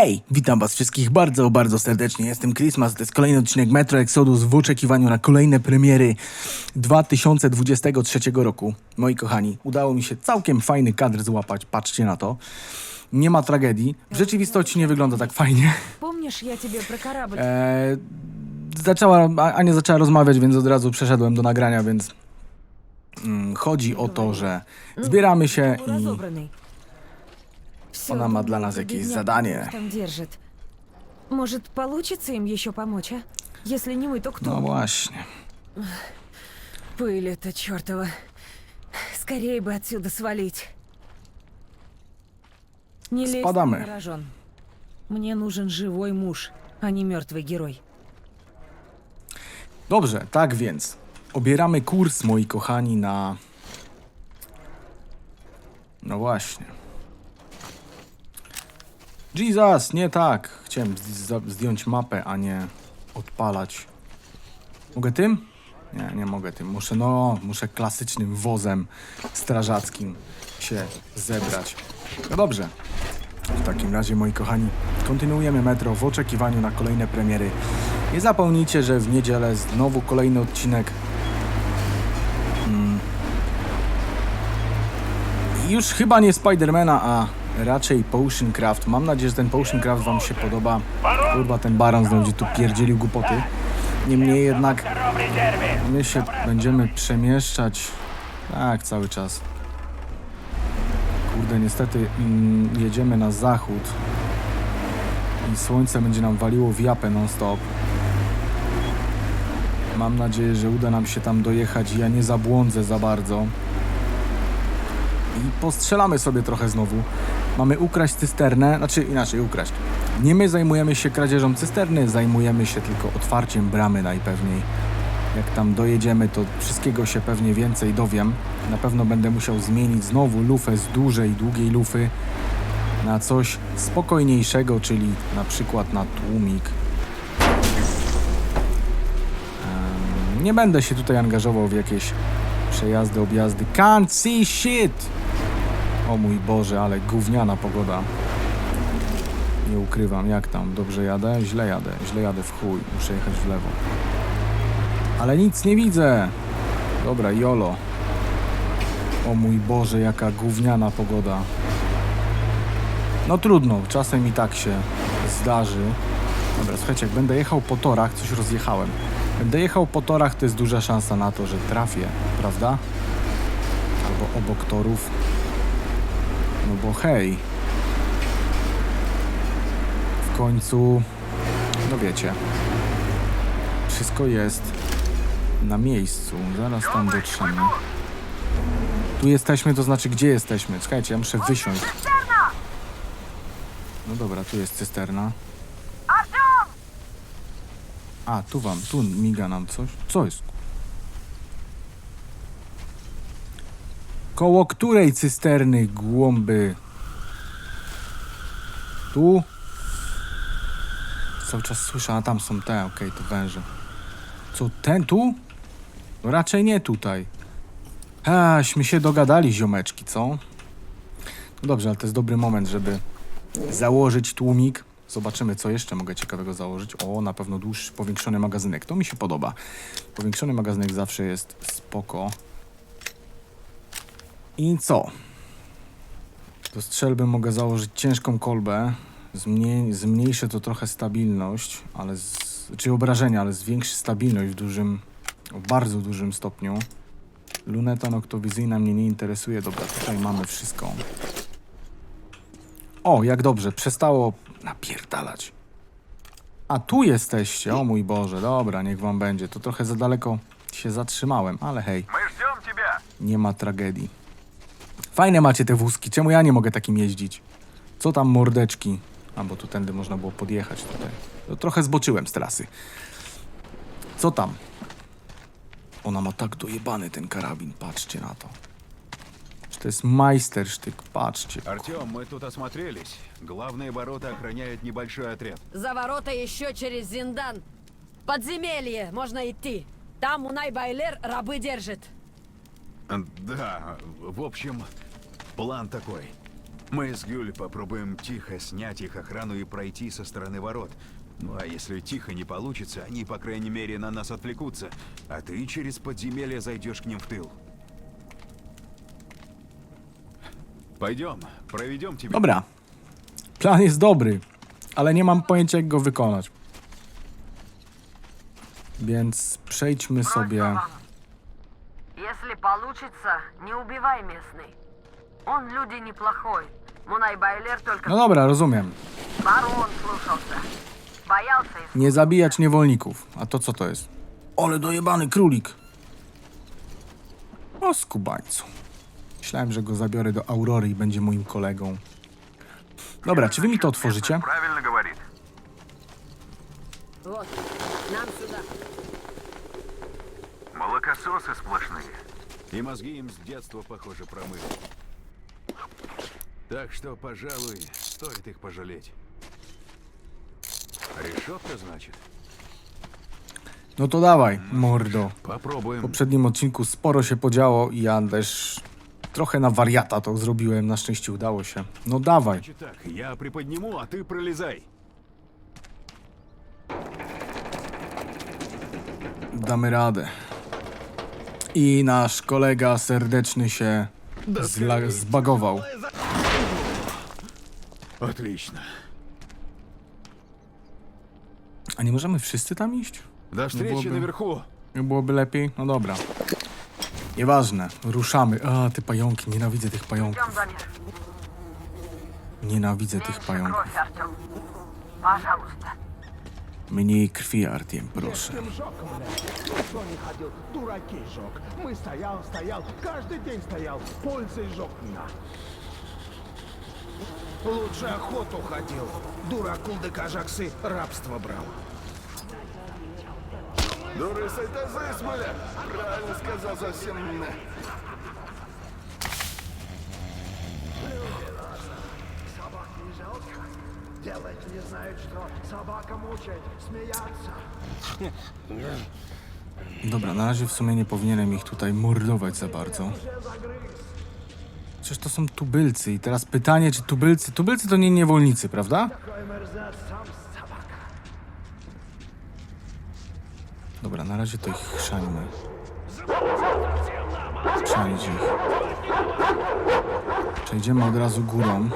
Hej, witam was wszystkich bardzo, bardzo serdecznie. Jestem Christmas, to jest kolejny odcinek Metro Exodus w oczekiwaniu na kolejne premiery 2023 roku. Moi kochani, udało mi się całkiem fajny kadr złapać, patrzcie na to. Nie ma tragedii. W rzeczywistości nie wygląda tak fajnie. Помнишь, я тебе про корабль? Eee, zaczęła, A- Ania zaczęła rozmawiać, więc od razu przeszedłem do nagrania, więc mm, chodzi o to, że zbieramy się Был i разобранный. Она думаю, для нас это бедняк задания. Там держит. Может, получится им еще помочь, а? Если не мы, то кто? no właśnie. Пыль эта чертова. Скорее бы отсюда свалить. Не лезь Спадamy. на рожон. Мне нужен живой муж, а не мертвый герой. Dobrze, tak więc obieramy kurs, moi kochani, na. No właśnie. Jesus, nie tak. Chciałem zdjąć mapę, a nie odpalać. Mogę tym? Nie, nie mogę tym. Muszę, no, muszę klasycznym wozem strażackim się zebrać. No dobrze. W takim razie, moi kochani, kontynuujemy metro w oczekiwaniu na kolejne premiery. Nie zapomnijcie, że w niedzielę znowu kolejny odcinek. Mm. Już chyba nie Spidermana, a raczej Potion Craft. Mam nadzieję, że ten Potion Craft Wam się podoba. Kurwa, ten baran będzie tu pierdzielił głupoty. Niemniej jednak my się będziemy przemieszczać tak cały czas. Kurde, niestety mm, jedziemy na zachód i słońce będzie nam waliło w japę non-stop. Mam nadzieję, że uda nam się tam dojechać i ja nie zabłądzę za bardzo. I postrzelamy sobie trochę znowu. Mamy ukraść cysternę, znaczy inaczej ukraść. Nie my zajmujemy się kradzieżą cysterny, zajmujemy się tylko otwarciem bramy najpewniej. Jak tam dojedziemy, to wszystkiego się pewnie więcej dowiem. Na pewno będę musiał zmienić znowu lufę z dużej, długiej lufy na coś spokojniejszego, czyli na przykład na tłumik. Em, Nie będę się tutaj angażował w jakieś przejazdy, objazdy. Can't see shit! O mój Boże, ale gówniana pogoda. Nie ukrywam, jak tam? Dobrze jadę? Źle jadę. Źle jadę w chuj. Muszę jechać w lewo. Ale nic nie widzę. Dobra, jolo. O mój Boże, jaka gówniana pogoda. No trudno, czasem i tak się zdarzy. Dobra, słuchajcie, jak będę jechał po torach, coś rozjechałem. Będę jechał po torach, to jest duża szansa na to, że trafię, prawda? Albo obok torów. No bo hej. W końcu, no wiecie, wszystko jest na miejscu. Zaraz tam dotrzemy. Tu jesteśmy, to znaczy gdzie jesteśmy? Czekajcie, ja muszę wysiąść. No dobra, tu jest cysterna. A, tu wam, tu miga nam coś. Co jest? Koło której cysterny głąby? Tu? Cały czas słyszę, a tam są te, okej, to węże. Co, ten tu? No raczej nie tutaj. Aśmy się dogadali, ziomeczki, co? No dobrze, ale to jest dobry moment, żeby założyć tłumik. Zobaczymy, co jeszcze mogę ciekawego założyć. O, na pewno dłuższy, powiększony magazynek. To mi się podoba. Powiększony magazynek zawsze jest spoko. I co? Do strzelby mogę założyć ciężką kolbę. Zmniej, zmniejszę to trochę stabilność, ale z, czyli obrażenia, ale zwiększy stabilność w dużym, w bardzo dużym stopniu. Luneta noktowizyjna mnie nie interesuje. Dobra, tutaj mamy wszystko. O, jak dobrze, przestało napierdalać. A tu jesteście, o mój Boże, dobra, niech wam będzie. To trochę za daleko się zatrzymałem, ale hej. Nie ma tragedii. Fajne macie te wózki, czemu ja nie mogę takim jeździć? Co tam mordeczki? A, bo tu tędy można było podjechać tutaj. To trochę zboczyłem z trasy. Co tam? Ona ma tak dojebany ten karabin, patrzcie na to. Czy to jest majstersztyk, patrzcie. Артем, мы тут осмотрелись. Главные ворота охраняет небольшой отряд. За ворота еще через Зиндан. Подземелье, можно идти. Там Унай Байлер рабы держит. Да, в общем, план такой. Мы с Гюль попробуем тихо снять их охрану и пройти со стороны ворот. Ну а если тихо не получится, они, по крайней мере, на нас отвлекутся. А ты через подземелье зайдешь к ним в тыл. Пойдем, проведем тебя. Dobra. Plan jest dobry, ale nie mam pojęcia jak go wykonać. Więc przejdźmy sobie. Если получится, не убивай местный. Он люди неплохой. Мунай Байлер только No dobra, rozumiem. барон слушался. Боялся и Nie zabijać niewolników. A to co to jest? Ole dojebany królik. O skubańcu. Myślałem, że go zabiorę do Aurory i będzie moim kolegą. Dobra, czy wy mi to otworzycie? Правильно говорит. Вот, нам сюда. Молокососы сплошные. И мозги им с детства, похоже, промыли. Так что, пожалуй, стоит их пожалеть. Решетка, значит? No to dawaj, mordo. W Попробуем. poprzednim odcinku sporo się podziało i ja też trochę na wariata to zrobiłem. Na szczęście udało się. No dawaj. Значит так, я приподниму, а ты пролезай. Damy radę. I nasz kolega serdeczny się zla- zbagował. Отлично. A nie możemy wszyscy tam iść? До встречи byłoby- наверху. Nie byłoby lepiej? No dobra. Nieważne, ruszamy. A, te pająki, nienawidzę tych идем, pająków. Дамир. Nienawidzę tych Меньше pająków. кровь, Артем. Пожалуйста. Мне и крови Артем просто. Никто не ходил, дураки жег. Мы стоял, стоял, каждый день стоял, пользой жег на. Лучше охоту ходил. Дуракул да кожаксы рабство брал. Дурысы тазы, Смоля! Правильно сказал совсем. не знает что. Собака мучает, смеяться. Dobra, na razie w sumie nie powinienem ich tutaj mordować za bardzo. Przecież to są tubylcy i teraz pytanie, czy tubylcy... Tubylcy to nie niewolnicy, prawda? Какой мерзавец сам собака. Dobra, na razie to ich chrzańmy. Chrzanić ich. Przejdziemy od razu górą.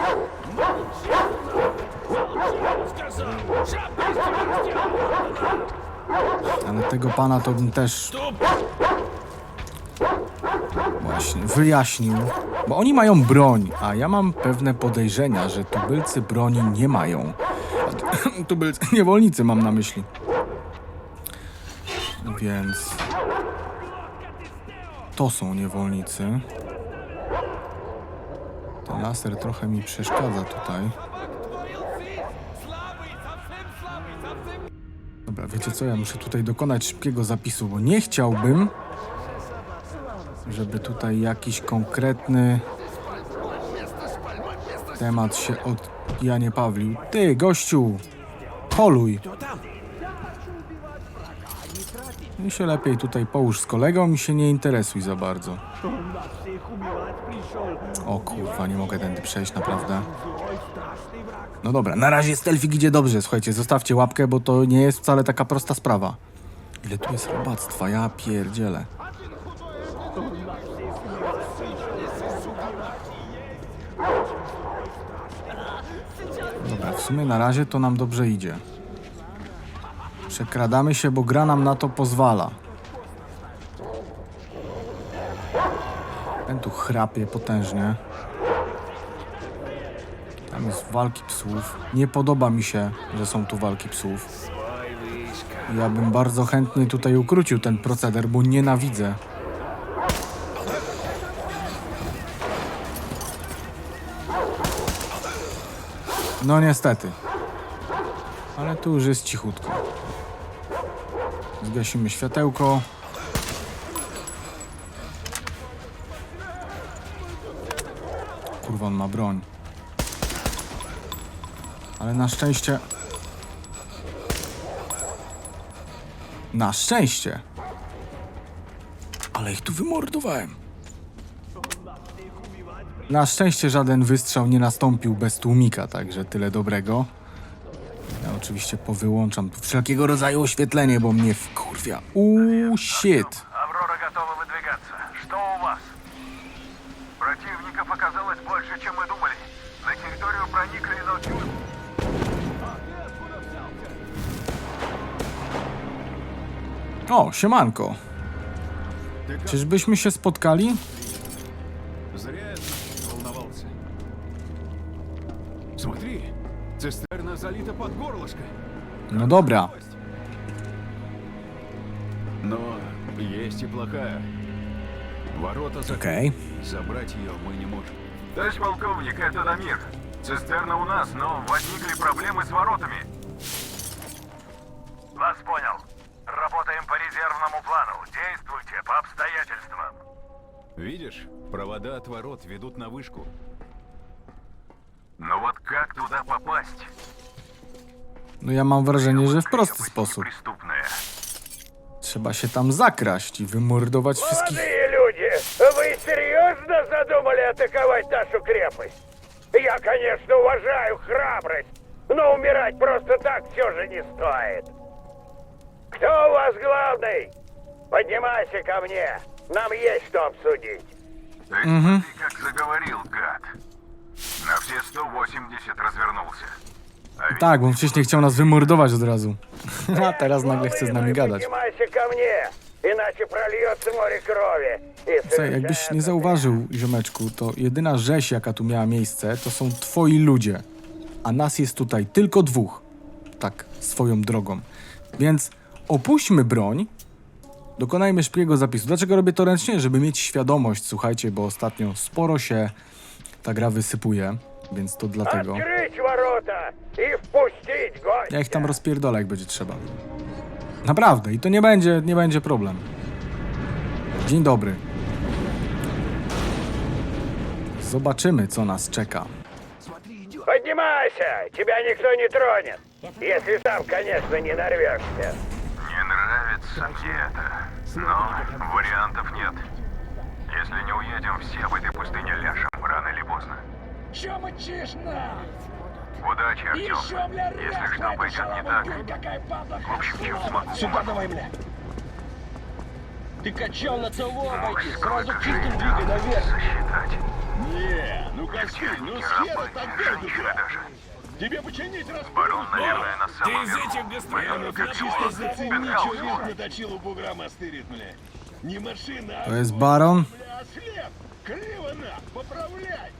Ale tego pana to bym też... Właśnie, wyjaśnił. Bo oni mają broń, a ja mam pewne podejrzenia, że tubylcy broni nie mają. Tubylcy, niewolnicy mam na myśli. Więc to są niewolnicy. Ten laser trochę mi przeszkadza tutaj. Co? Ja muszę tutaj dokonać szybkiego zapisu, bo nie chciałbym, żeby tutaj jakiś konkretny temat się od ja nie Pawlił. Ty, gościu! Poluj! Mi się lepiej tutaj połóż z kolegą i się nie interesuj za bardzo. O kurwa, nie mogę tędy przejść, naprawdę. No dobra, na razie Stelfik idzie dobrze, słuchajcie, zostawcie łapkę, bo to nie jest wcale taka prosta sprawa. Ile tu jest robactwa, ja pierdzielę. Dobra, w sumie na razie to nam dobrze idzie. Przekradamy się, bo gra nam na to pozwala. Ten tu chrapie potężnie. Tam jest walki psów. Nie podoba mi się, że są tu walki psów. Ja bym bardzo chętnie tutaj ukrócił ten proceder, bo nienawidzę. No niestety. Ale tu już jest cichutko. Zgasimy światełko. Kurwa, on ma broń. Ale na szczęście. Na szczęście. Ale ich tu wymordowałem. Na szczęście żaden wystrzał nie nastąpił bez tłumika, także tyle dobrego Ja oczywiście powyłączam tu wszelkiego rodzaju oświetlenie, bo mnie wkurwia. Uuu, shit. Аврора готова выдвигаться. Что у вас? Противников оказалось больше, чем мы думали. На территорию проникли, но чуть... O, siemanko. Czyżbyśmy się spotkali? No dobra. Но есть и плохая. Ворота закрыты. Okej. Забрать ее мы не можем. Товарищ полковник, это Дамир. Цистерна у нас, но возникли проблемы с воротами. Вас понял. Работаем по резервному плану. Действуйте по обстоятельствам. Видишь, провода от ворот ведут на вышку. Но вот как туда попасть? No ja mam wrażenie, że w prosty sposób. Преступная. Trzeba się tam zakraść i wymordować wszystkich. Молодые люди, вы серьезно задумали атаковать нашу крепость? Я, конечно, уважаю храбрость, но умирать просто так все же не стоит. Кто у вас главный? Поднимайся ко мне. Нам есть что обсудить. Ты смотри, как заговорил, гад. На все 180 развернулся. А ведь Tak, bo wcześniej chciał nas wymordować od razu. A teraz nagle chce z nami gadać. Поднимайся ко мне, иначе прольется море крови. И Słuchaj, jakbyś nie zauważył, ziomeczku, to jedyna rzeź, jaka tu miała miejsce, to są twoi ludzie. A nas jest tutaj tylko dwóch. Tak, swoją drogą. Więc opuśćmy broń, dokonajmy szybkiego zapisu. Dlaczego robię to ręcznie? Żeby mieć świadomość, słuchajcie, bo ostatnio sporo się ta gra wysypuje, więc to dlatego. Открыть ворота и впустить гостя. Ja ich tam rozpierdolę, jak będzie trzeba. Naprawdę, i to nie będzie, nie będzie problem. Dzień dobry. Zobaczymy, co nas czeka. Поднимайся, тебя никто не тронет. Если сам, конечно, не нарвешься. не нравится мне это. Но вариантов нет. Если не уедем, все в этой пустыне ляжем рано или поздно. Чем мычишь на? Удачи, Артем. Еще, бля, Если что пойдет не так, какая падла, в общем, чем смогу, Сюда давай, бля. Ты качал на того обойди, Ой, сразу чистым двигай наверх. засчитать. Не, ну Костыль, ну схера рабы, так даже. Тебе починить раз. Барон, наверное, на самом верху. Ну, как чисто его, зацени, пентхаус что вверх наточил у бугра мастырит, бля. Не машина, а To jest baron. бля, след. Криво на, поправляй.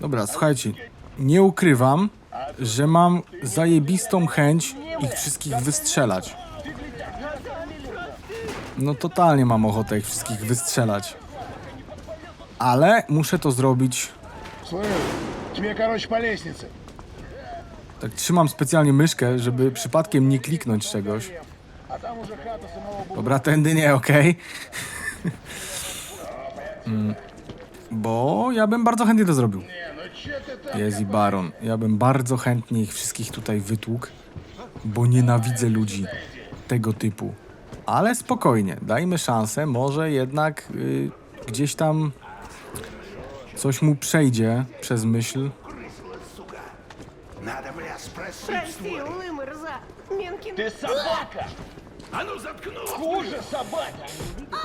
Dobra, słuchajcie, nie ukrywam, że mam zajebistą chęć ich wszystkich wystrzelać. No totalnie mam ochotę ich wszystkich wystrzelać. Ale muszę to zrobić. Tak trzymam specjalnie myszkę, żeby przypadkiem nie kliknąć czegoś. Dobra, tędy nie, okej. Okay? Mm. Bo ja bym bardzo chętnie to zrobił. Не, ну че ты так? Jest i baron. Ja bym bardzo chętnie ich wszystkich tutaj wytłukł, bo nienawidzę ludzi tego typu. Ale spokojnie, dajmy szansę, może jednak y, gdzieś tam coś mu przejdzie przez myśl. Прости, Улымырза. Менкин Ты собака! А ну заткнул! Хуже собака!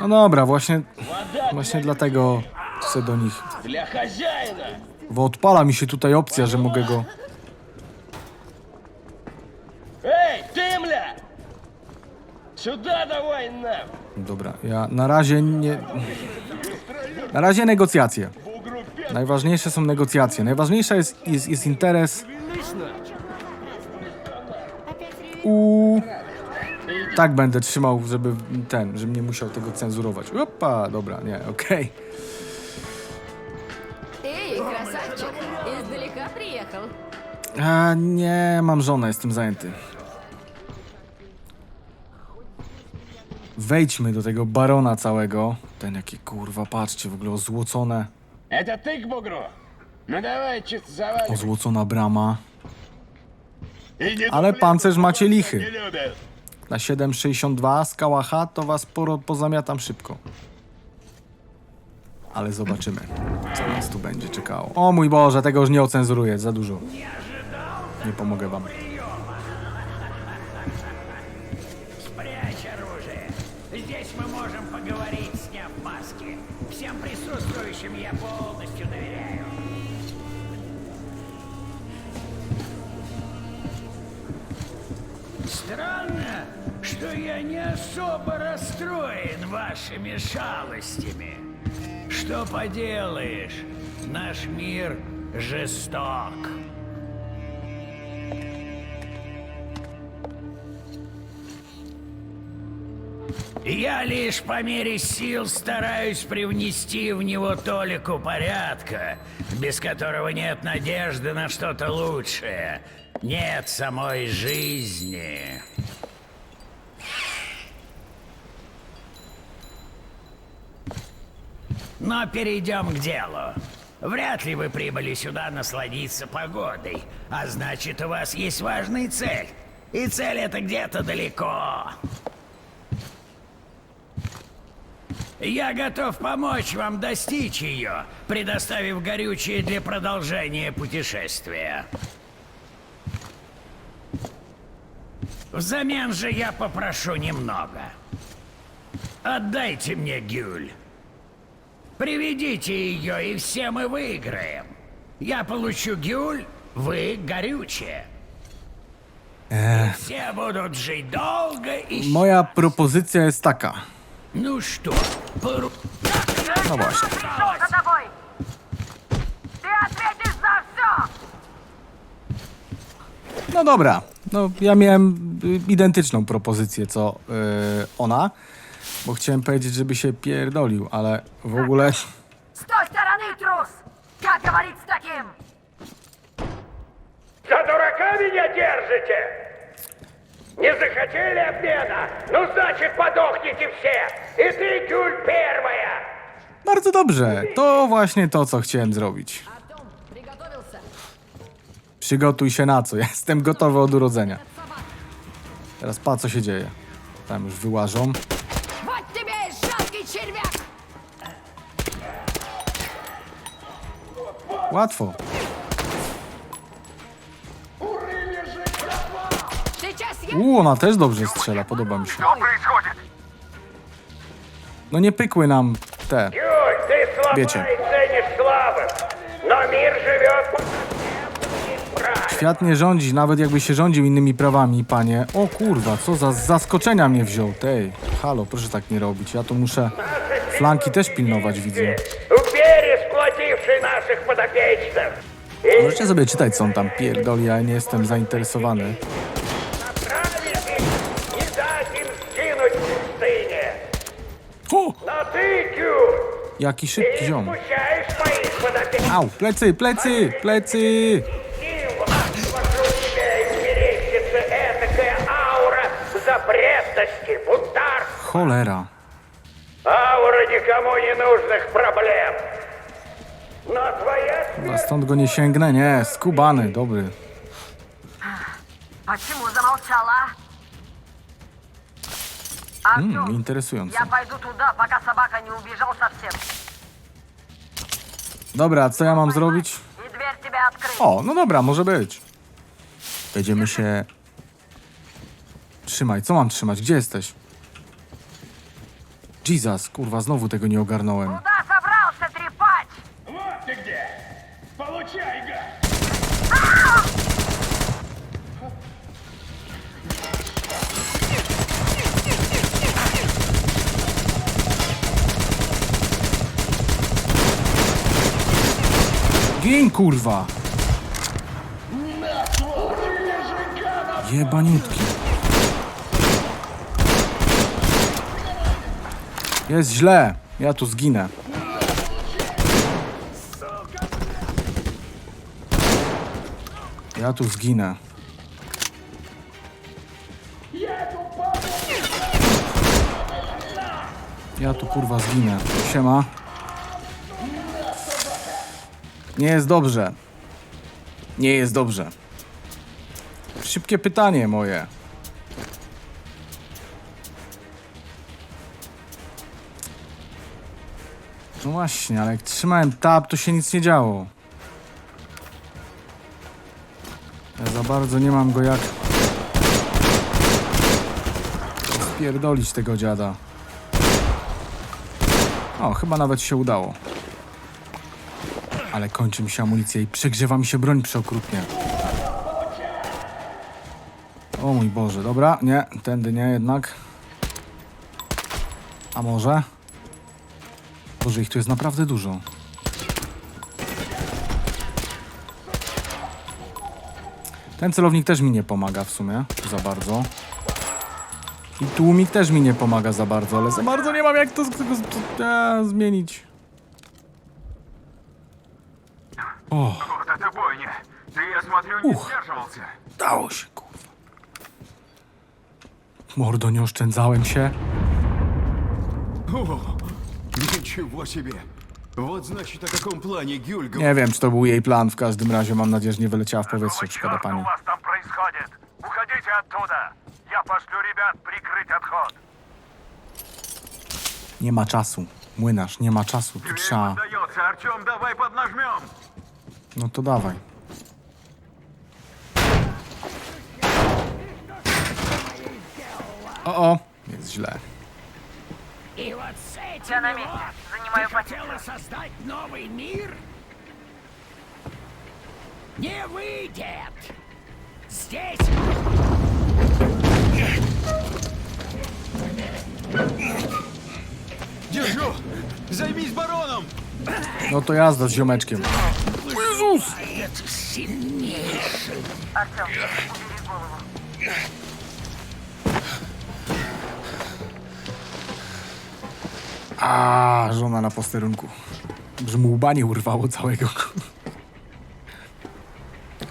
No dobra, właśnie, Вода właśnie dlatego chcę do nich. для хозяина! Bo odpala mi się tutaj opcja, że mogę go. Эй, ты, бля! Сюда давай, на! Dobra, ja na razie nie. Na razie negocjacje. Бугру пес Najważniejsze są negocjacje. Najważniejsza jest, jest, jest interes. U. Tak będę trzymał, żeby ten, żebym nie musiał tego cenzurować. Opa, dobra, nie, okej. Эй, издалека приехал. A nie, mam żonę, jestem zajęty. Wejdźmy do tego barona całego. Ten jakie kurwa, patrzcie, w ogóle ozłocone, Это ты к бугру? Ну давай, чисто заваливай. ozłocona brama. И не Ale дублируй, pancerz macie не lichy. любят. Na 7,62 z kałacha to was poro pozamiatam szybko. Ale zobaczymy, co nas tu będzie czekało. O mój Boże, tego już nie ocenzuruję, za dużo. Nie pomogę wam. Спрячь оружие. Здесь мы можем поговорить, сняв маски. Всем присутствующим я полностью доверяю. Странно, что я не особо расстроен вашими шалостями. Что поделаешь, наш мир жесток. Я лишь по мере сил стараюсь привнести в него толику порядка, без которого нет надежды на что-то лучшее. Нет самой жизни. Но перейдем к делу. Вряд ли вы прибыли сюда насладиться погодой, а значит, у вас есть важная цель. И цель эта где-то далеко. Я готов помочь вам достичь ее, предоставив горючее для продолжения путешествия. Взамен же я попрошу немного. Отдайте мне Гюль. Приведите ее, и все мы выиграем. Я получу Гюль, вы горючее. Все будут жить долго и... Moja propozycja jest taka. Ну что, пору... No właśnie. Пришел за тобой! Ты ответишь за все! No dobra. No, ja miałem y, identyczną propozycję co y, ona, bo chciałem powiedzieć, żeby się pierdolił, ale w ogóle С той стороны, трус! Как говорить с таким? За дурака меня держите? Не захотели обмена? Ну, значит, подохните все! И ты, Гюль, первая! bardzo dobrze. To właśnie to, co chciałem zrobić. Артем, приготовился? Przygotuj się na co. Ja Jestem gotowy od urodzenia. Teraz pa, co się dzieje. Tam już wyłażą. Łatwo. Сейчас я... U, ona też dobrze strzela, podoba mi się. Что происходит? No nie pykły nam te. Гюль, ты слаба Вечер. и ценишь слабых. Но мир живет по... Świat nie rządzi, nawet jakby się rządził innymi prawami, panie. O kurwa, co za z zaskoczenia mnie wziął. Tej, halo, proszę tak nie robić. Ja tu muszę flanki też pilnować, widzę. Упере сплотивший наших подопечных. И Możecie sobie czytać, co on tam pierdoli, ja nie jestem zainteresowany. направить их, не дать им сгинуть в пустыне. O, Но ты, Гюль, jaki ты szybki не ziom. смущаешь моих подопечных. Au, plecy, plecy, plecy! Вокруг тебя и мерещится этакая аура запретности, бунтар. Cholera. Аура никому не нужных проблем. Но твоя Chyba stąd go nie sięgnę, nie, skubany, dobry. Почему замолчала? Артем, Mm, interesujące. я пойду туда, пока собака не убежал совсем. Dobra, co ja mam zrobić? И дверь тебе открыть. O, no dobra, może być. Będziemy się... Trzymaj, co mam trzymać? Gdzie jesteś? Jesus, kurwa, znowu tego nie ogarnąłem. Куда Gin, kurwa! Jebaniutki. Jest źle. Ja tu zginę. Ja tu zginę. Ja tu kurwa zginę. Siema. Nie jest dobrze. Nie jest dobrze. Szybkie pytanie moje. No właśnie, ale jak trzymałem tab, to się nic nie działo. Ja za bardzo nie mam go jak... Spierdolić tego dziada. O, chyba nawet się udało. Ale kończy mi się amunicja i przegrzewa mi się broń przeokrutnie. O mój Boże, dobra, nie, tędy nie jednak. A może? Boże, ich tu jest naprawdę dużo. Ten celownik też mi nie pomaga w sumie, za bardzo. I tłumik też mi nie pomaga za bardzo, ale za bardzo nie mam jak to, z- e, zmienić. O, Вот это бойня. Ты, я смотрю, не Ух. сдерживался. dało się, kurwa. Mordo, nie oszczędzałem się. О, ничего себе! Вот значит о каком плане Гюль говорит. Nie wiem, czy to był jej plan, w każdym razie mam nadzieję, że nie wyleciała w powietrze, Какого szkoda черта pani. у вас там происходит? Уходите оттуда. Я пошлю ребят прикрыть отход. Nie ma czasu. Młynarz, nie ma czasu, tu Дверь trzeba... поддается. Артем, давай поднажмем. No to dawaj. O, o, jest źle. И вот с этим Я на месте. Занимаю ты хотела создать новый мир? Не выйдет! Здесь Держу! Займись бароном! No to jazda z ziomeczkiem. Jezus! это сильнейший. Артем, убери голову. A, żona na posterunku. Że mu łba nie urwało całego.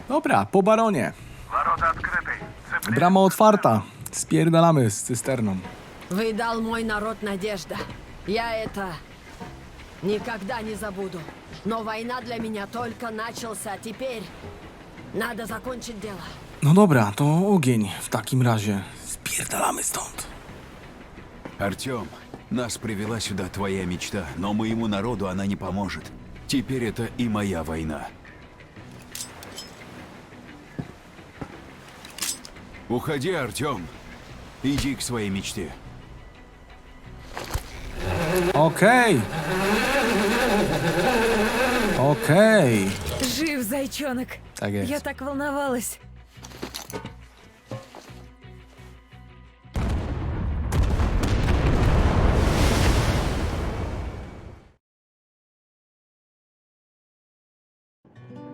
Dobra, po baronie. Ворота открыты. Цепляй. Brama otwarta. Spierdalamy z cysterną. Выдал мой народ надежда. Я это никогда не забуду. Но война для меня только начался. Теперь надо закончить дело. No dobra, to ogień w takim razie. Spierdalamy stąd. Артем, нас привела сюда твоя мечта, но моему народу она не поможет. Теперь это и моя война. Уходи, Артем. Иди к своей мечте. Okej. Okej. Жив, зайчонок. Так есть. Я так волновалась.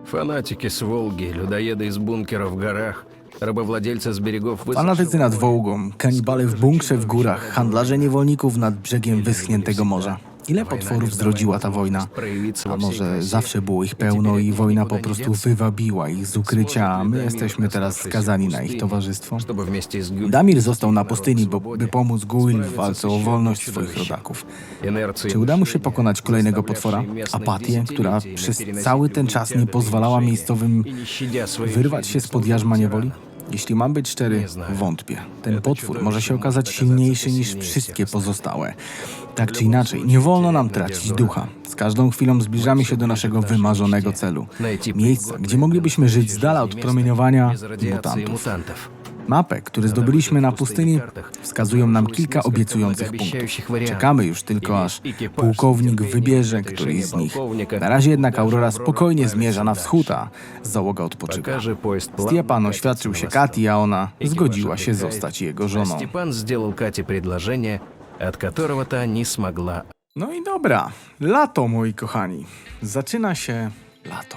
Фанатики с Волги, людоеды из бункера в горах, rabowладельцы z берегов Fanatycy nad Wołgą, kanibale w bunkrze w górach, handlarze niewolników nad brzegiem wyschniętego morza. Ile potworów zrodziła ta wojna? A może zawsze było ich pełno i wojna po prostu wywabiła ich z ukrycia, a my jesteśmy teraz skazani na ich towarzystwo? Damir został na pustyni, bo, by pomóc Guil w walce o wolność swoich rodaków. Czy uda mu się pokonać kolejnego potwora? Apatię, która przez cały ten czas nie pozwalała miejscowym wyrwać się spod jarzma niewoli? Jeśli mam być szczery, wątpię. Ten potwór może się okazać silniejszy niż wszystkie pozostałe. Tak czy inaczej, nie wolno nam tracić ducha. Z każdą chwilą zbliżamy się do naszego wymarzonego celu. Miejsca, gdzie moglibyśmy żyć z dala od promieniowania mutantów. мутантов. Mapę, które zdobyliśmy na pustyni, wskazują nam kilka obiecujących punktów. Czekamy już tylko, aż pułkownik wybierze któryś z nich. Na razie jednak Aurora spokojnie zmierza na wschód, a załoga odpoczywa. Пока же поезд плавно Stjepan катится oświadczył на się восток. Kati, a ona Экипаж zgodziła się отдыхает, zostać jego а żoną. Степан сделал Кате предложение, от которого та не смогла No i dobra, lato moi kochani. Zaczyna się lato.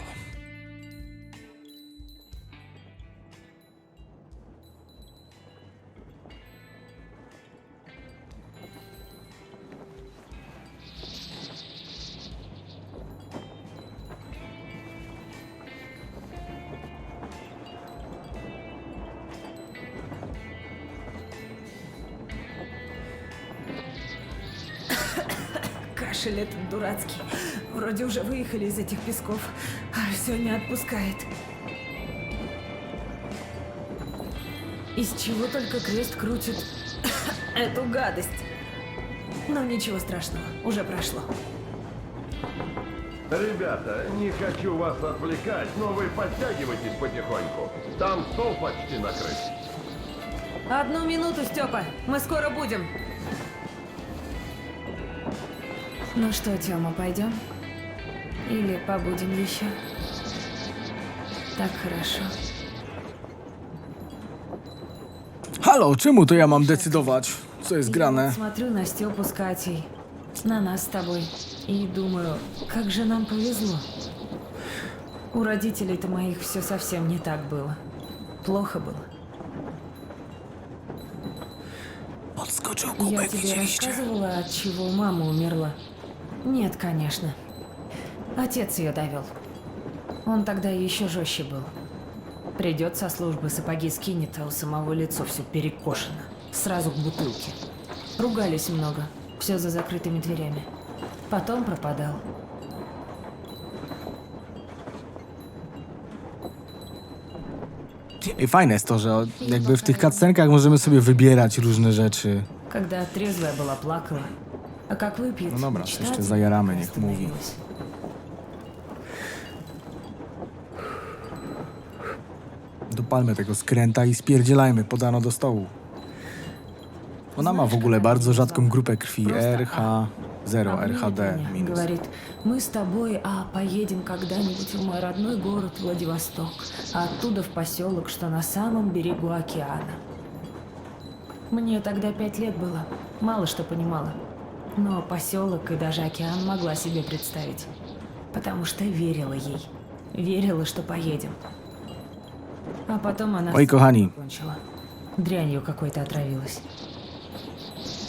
Кашель этот дурацкий. Вроде уже выехали из этих песков, а все не отпускает. Из чего только крест крутит эту гадость. Но ничего страшного, уже прошло. Ребята, не хочу вас отвлекать, но вы подтягивайтесь потихоньку. Там стол почти накрыт. Одну минуту, Степа. Мы скоро будем. Ну что, Тёма, пойдем? Или побудем еще? Так хорошо. Halo, czemu to ja mam decydować? Co jest Я grane? вот смотрю на Степу с Катей, на нас с тобой, и думаю, как же нам повезло. У родителей-то моих все совсем не так было. Плохо было. Podskoczył Я тебе рассказывала, от чего мама умерла? Нет, конечно. Отец ее довел. Он тогда еще жестче был. Придет со службы, сапоги скинет, а у самого лицо все перекошено. Сразу к бутылке. Ругались много. Все за закрытыми дверями. Потом пропадал. I fajne jest to, że jakby w tych cutscenkach możemy sobie wybierać różne rzeczy. Когда трезвая была, плакала. А как выпьет, Ну, dobra, мечтать jeszcze zajaramy, niech mówi. становилась. Dopalmy tego skręta i spierdzielajmy, podano do stołu. Ona ma w ogóle bardzo rzadką grupę krwi RH0, Обнимет RHD меня, minus. Говорит, мы с тобой, а поедем когда-нибудь в мой родной город Владивосток, а оттуда в поселок, что на самом берегу океана. Мне тогда пять лет было, мало что понимала. Но поселок и даже океан могла себе представить. Потому что верила ей. Верила, что поедем. А потом она Ой, kochani, кончила. Дрянью какой-то отравилась.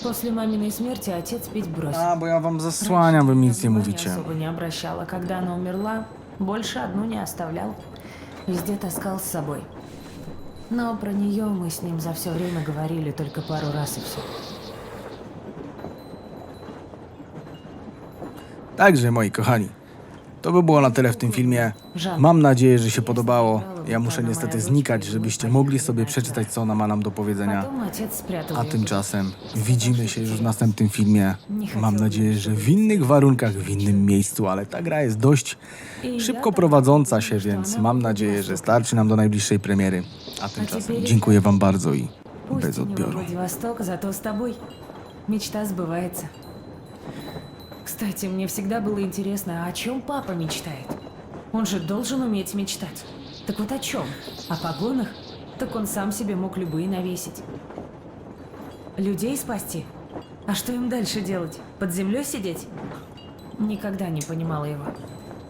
После маминой смерти отец пить бросил. A, bo ja wam zasłaniam, wy mi nic nie Внимания mówicie. особо не обращала. Когда она умерла, больше одну не оставлял. Везде таскал с собой. Но про нее мы с ним за все время говорили только пару раз и все. Także, moi kochani, to by było na tyle w tym filmie. Mam nadzieję, że się podobało. Ja muszę niestety znikać, żebyście mogli sobie przeczytać, co ona ma nam do powiedzenia. Потом отец спрятал A её. tymczasem widzimy się już w następnym filmie. Mam nadzieję, że w innych warunkach, w innym miejscu, ale ta gra jest dość szybko prowadząca się, więc mam nadzieję, że starczy nam do najbliższej premiery. A tymczasem dziękuję Wam bardzo i Пусть bez и не во odbioru. Владивосток, зато с тобой. Мечта сбывается. Кстати, мне всегда было интересно, о чем папа мечтает? Он же должен уметь мечтать. Так вот о чем? О погонах? Так он сам себе мог любые навесить. Людей спасти? А что им дальше делать? Под землей сидеть? Никогда не понимала его.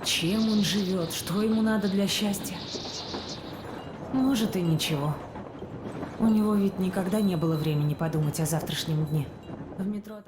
Чем он живет? Что ему надо для счастья? Может и ничего. У него ведь никогда не было времени подумать о завтрашнем дне. В метро.